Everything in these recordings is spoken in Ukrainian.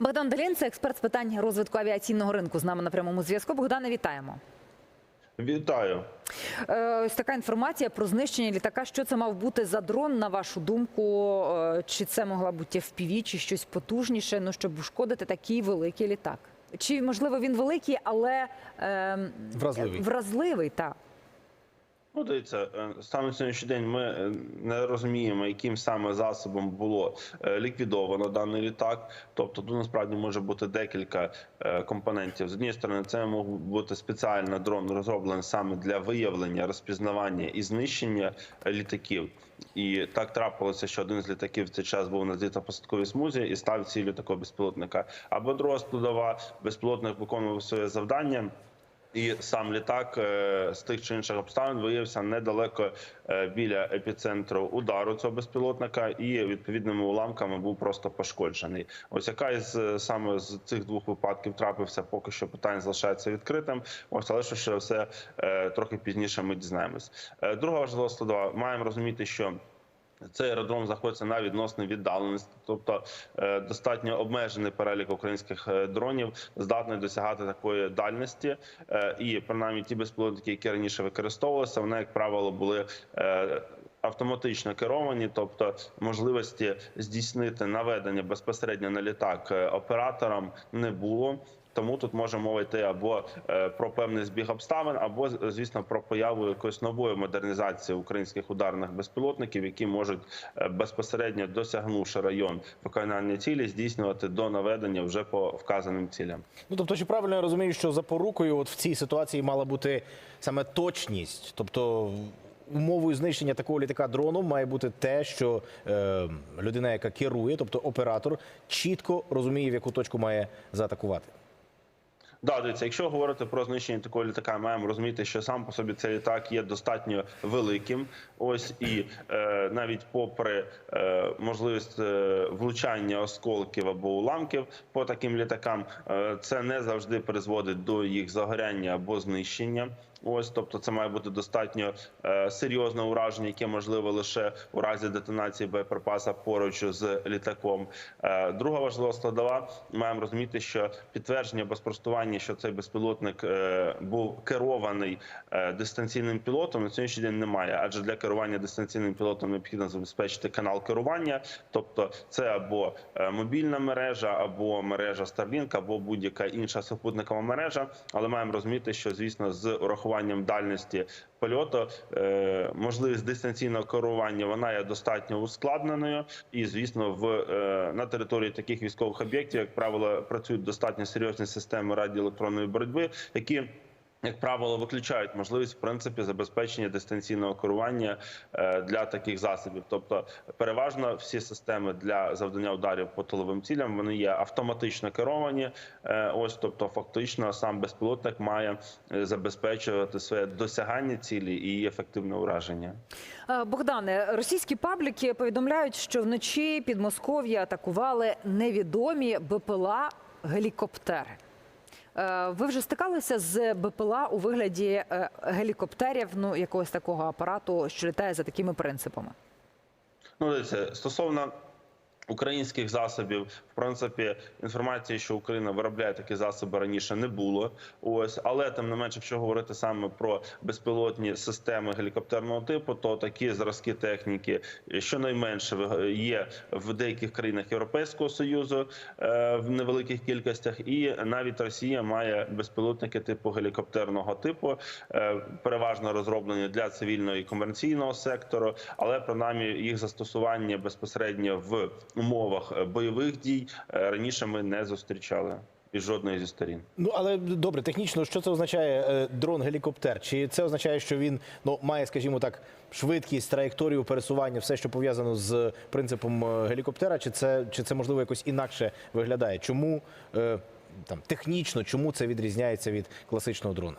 Богдан Далін, це експерт з питань розвитку авіаційного ринку. З нами на прямому зв'язку. Богдане, вітаємо. Вітаю. Е, Ось така інформація про знищення літака. Що це мав бути за дрон, на вашу думку? Е, Чи це могла бути FPV, чи щось потужніше, ну щоб ушкодити такий великий літак? Чи можливо він великий, але е, Вразливий. вразливий так. Ну, дивіться, е, на сьогоднішній день ми е, не розуміємо, яким саме засобом було е, ліквідовано даний літак. Тобто, тут насправді може бути декілька е, компонентів. З однієї сторони, це мог бути спеціальний дрон, розроблений саме для виявлення, розпізнавання і знищення літаків. І так трапилося, що один з літаків в цей час був на злітно-посадковій смузі і став ціллю такого безпілотника. Або друга складова безпілотник виконував своє завдання. І сам літак е, з тих чи інших обставин виявився недалеко е, біля епіцентру удару цього безпілотника, і відповідними уламками був просто пошкоджений. Ось яка із е, саме з цих двох випадків трапився, поки що питання залишається відкритим. Ось але що ще все трохи пізніше ми дізнаємось. Друга важлива складова. Маємо розуміти, що цей аеродром знаходиться на відносній віддаленості, тобто е, достатньо обмежений перелік українських е, дронів здатний досягати такої дальності. Е, І принаймні ті безпілотники, які раніше використовувалися, вони, як правило, були. Автоматично керовані, тобто можливості здійснити наведення безпосередньо на літак операторам не було. Тому тут може мова йти або е, про певний збіг обставин, або звісно про появу якоїсь нової модернізації українських ударних безпілотників, які можуть е, безпосередньо досягнувши район виконання цілі, здійснювати до наведення вже по вказаним цілям. Ну тобто, чи правильно я розумію, що запорукою от в цій ситуації мала бути саме точність, тобто. Умовою знищення такого літака дроном має бути те, що е, людина, яка керує, тобто оператор, чітко розуміє, в яку точку має заатакувати. Да, дивіться, якщо говорити про знищення такого літака, маємо розуміти, що сам по собі цей літак є достатньо великим. Ось і е, навіть попри е, можливість е, влучання осколків або уламків по таким літакам, е, це не завжди призводить до їх загоряння або знищення. Ось, тобто, це має бути достатньо е, серйозне ураження, яке можливо лише у разі детонації боєприпаса поруч з літаком. Е, друга важлива складова. Маємо розуміти, що підтвердження без спростування, що цей безпілотник е, був керований е, дистанційним пілотом, на сьогоднішній день немає. Адже для керування дистанційним пілотом необхідно забезпечити канал керування, тобто це або е, мобільна мережа, або мережа Starlink, або будь-яка інша супутникова мережа. Але маємо розуміти, що звісно з урахуванням дальності польоту. Е, можливість дистанційного керування вона є достатньо ускладненою, і звісно, в е, на території таких військових об'єктів, як правило, працюють достатньо серйозні системи радіоелектронної боротьби, які як правило, виключають можливість в принципі забезпечення дистанційного керування е, для таких засобів. Тобто, переважно всі системи для завдання ударів по тиловим цілям вони є автоматично керовані. Е, Ось, тобто, фактично, сам безпілотник має е, забезпечувати своє досягання цілі і ефективне ураження. Богдане, російські пабліки повідомляють, що вночі Підмосков'я атакували невідомі БПЛА гелікоптери. Е, Ви вже стикалися з БПЛА у вигляді е, гелікоптерів, ну якогось такого апарату, що літає за такими принципами? Ну, дивіться, стосовно українських засобів, в принципі, інформації, що Україна виробляє такі засоби раніше не було. Ось, але тим не менше, якщо говорити саме про безпілотні системи гелікоптерного типу, то такі зразки техніки щонайменше є в деяких країнах Європейського союзу е, в невеликих кількостях, і навіть Росія має безпілотники типу гелікоптерного типу, е, переважно розроблені для цивільного і комерційного сектору, але принаймні їх застосування безпосередньо в умовах е, бойових дій е, раніше ми не зустрічали із жодної зі сторін. Ну але добре, технічно, що це означає е, дрон-гелікоптер? Чи це означає, що він ну має, скажімо так, швидкість, траєкторію пересування, все, що пов'язано з принципом гелікоптера, чи це чи це можливо якось інакше виглядає? Чому там технічно, чому це відрізняється від класичного дрона?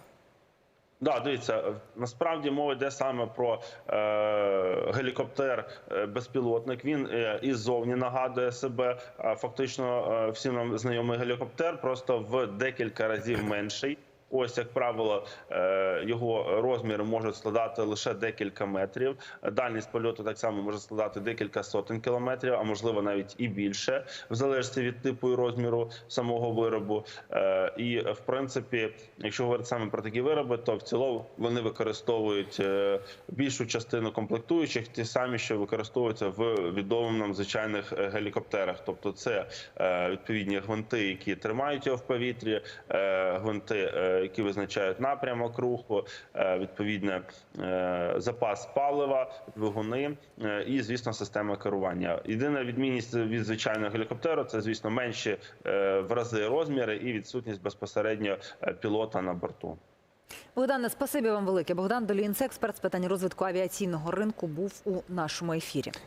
Да, дивіться, е, насправді мова йде саме про е, гелікоптер е, безпілотник. Він е, іззовні нагадує себе. Фактично, е, всім нам знайомий гелікоптер, просто в декілька разів менший. Ось, як правило, е, його розміри можуть складати лише декілька метрів. Дальність польоту так само може складати декілька сотень кілометрів, а можливо навіть і більше, в залежності від типу і розміру самого виробу. Е, І в принципі, якщо говорити саме про такі вироби, то в цілому вони використовують е, більшу частину комплектуючих, ті самі, що використовуються в відомих нам звичайних гелікоптерах. Тобто, це відповідні гвинти, які тримають його в повітрі, гвинти, які визначають напрямок руху, е, відповідне е, запас палива, двигуни е, і, звісно, система керування. Єдина відмінність від звичайного гелікоптеру це, звісно, менші в рази розміри і відсутність безпосередньо пілота на борту. Богдане, спасибі вам велике. Богдан Долінце, експерт з питань розвитку авіаційного ринку, був у нашому ефірі.